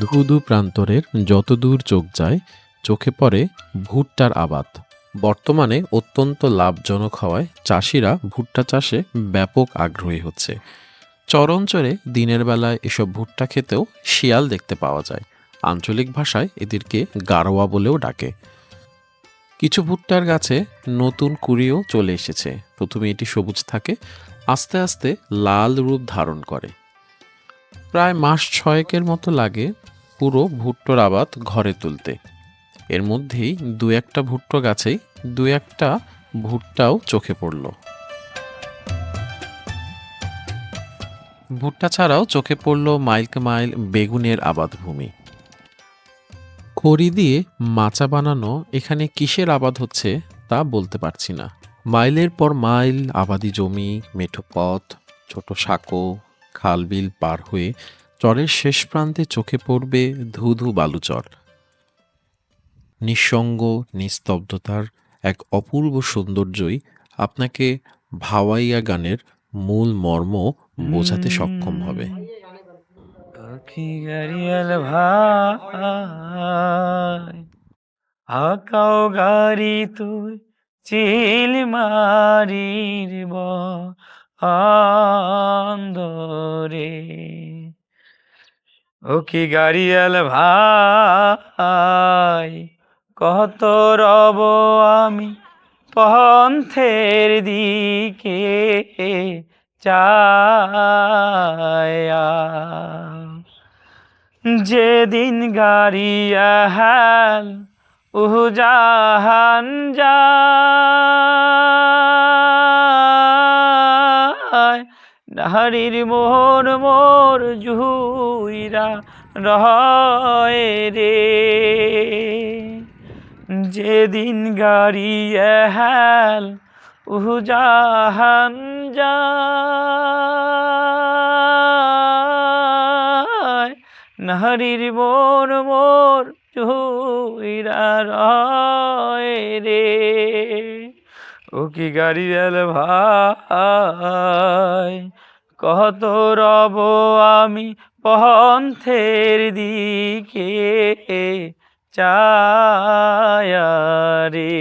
ধুধু প্রান্তরের যতদূর চোখ যায়, চোখে পড়ে ভুট্টার আবাদ। বর্তমানে অত্যন্ত লাভজনক হওয়ায় চাষিরা ভুট্টা চাষে ব্যাপক আগ্রহী হচ্ছে। চরঞ্চরে দিনের বেলায় এসব ভুট্টা খেতেও শিয়াল দেখতে পাওয়া যায়। আঞ্চলিক ভাষায় এদেরকে গারোয়া বলেও ডাকে। কিছু ভুট্টার গাছে নতুন কুড়িও চলে এসেছে। প্রথমে এটি সবুজ থাকে, আস্তে আস্তে লাল রূপ ধারণ করে। প্রায় মাস ছয়েকের মতো লাগে পুরো ভুট্টোর আবাদ ঘরে তুলতে। এর মধ্যেই দু একটা ভুট্টো গাছেই দু একটা ভুট্টাও চোখে পড়ল। ভুট্টা ছাড়াও চোখে পড়ল মাইলকে মাইল বেগুনের আবাদ ভূমি খড়ি দিয়ে মাচা বানানো এখানে কিসের আবাদ হচ্ছে তা বলতে পারছি না। মাইলের পর মাইল, আবাদি জমি, মেঠো পথ, ছোট সাঁকো খালবিল পার হয়ে চরের শেষ প্রান্তে চোখে পড়বে ধুধু বালুচর। নিঃসঙ্গ, নিস্তব্ধতার এক অপূর্ব সৌন্দর্যই আপনাকে ভাওয়াইয়া গানের মূল মর্ম বোঝাতে সক্ষম হবে। আকাও তুই, চিল মারির বন্দরে ও কি গাড়িয়াল ভাই, কত রব আমি পন্থের দিকে চায়া। যেদিন গাড়িয়া হাল উজাহান যায় নারীর মোর জুইরা রয় রে। যেদিন গাড়িয়া হাল উজাহান যায়। নারীর মোর মোর রয় রে। ও কি গাড়ি এল ভাই। কত রব আমি পন্থের দিকে চায়া রে